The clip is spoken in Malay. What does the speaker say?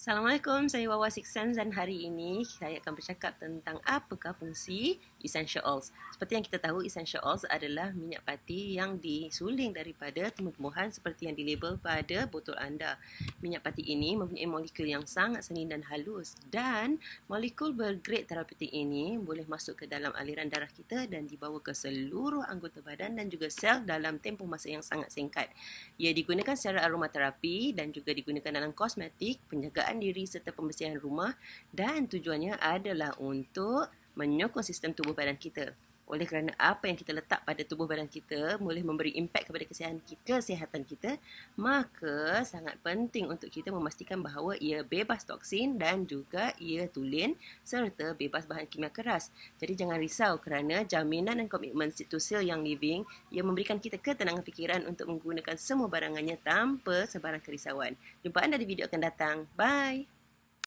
Assalamualaikum, saya Wawa Siksan dan hari ini saya akan bercakap tentang apakah fungsi essential oils. Seperti yang kita tahu, essential oils adalah minyak pati yang disuling daripada tumbuh-tumbuhan seperti yang dilabel pada botol anda. Minyak pati ini mempunyai molekul yang sangat seni dan halus dan molekul bergrade terapeutik ini boleh masuk ke dalam aliran darah kita dan dibawa ke seluruh anggota badan dan juga sel dalam tempoh masa yang sangat singkat. Ia digunakan secara aromaterapi dan juga digunakan dalam kosmetik, penjagaan penjagaan diri serta pembersihan rumah dan tujuannya adalah untuk menyokong sistem tubuh badan kita. Oleh kerana apa yang kita letak pada tubuh badan kita boleh memberi impak kepada kesihatan kita, kesihatan kita, maka sangat penting untuk kita memastikan bahawa ia bebas toksin dan juga ia tulen serta bebas bahan kimia keras. Jadi jangan risau kerana jaminan dan komitmen Situsil yang living ia memberikan kita ketenangan fikiran untuk menggunakan semua barangannya tanpa sebarang kerisauan. Jumpa anda di video akan datang. Bye!